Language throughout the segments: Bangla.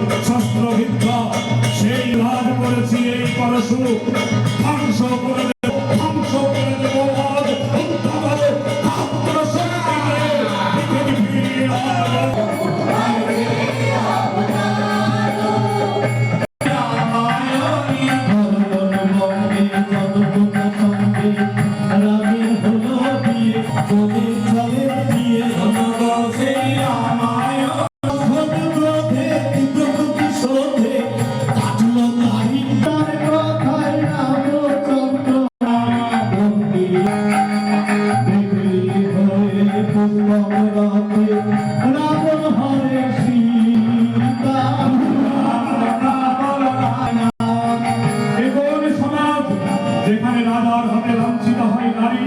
চাই শস্ত্র বিদ্যা সেই লাভ করেছি এই পরশু। ধ্বংস করে রাবণ হরে সীতা এমন সমাজ যেখানে রাজার হাতে লাঞ্ছিত হয় নারী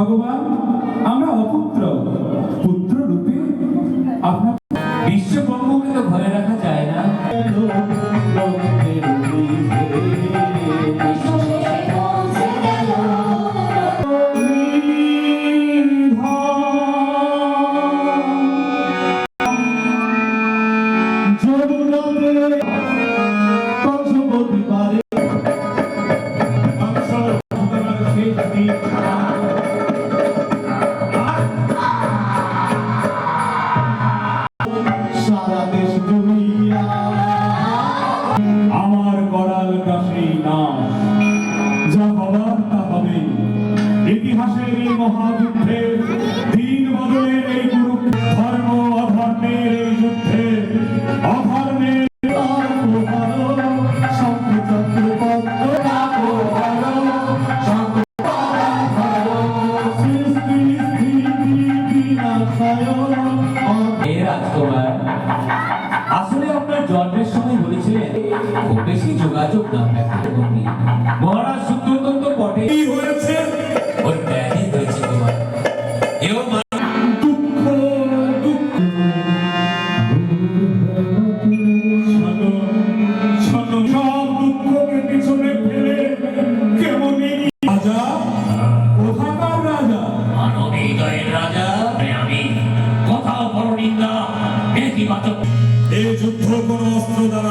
ভগবান? মহাযুদ্ধের দিন বদলের এই ধর্ম অধর্মের এই যুদ্ধে অধর্মের আসলে আপনার জন্মের সময় বলেছিলেন খুব বেশি যোগাযোগ না মহারাজ সূত্রতন্ত্র বটে। নিন্দা এই যুদ্ধ কোন অস্ত্র দ্বারা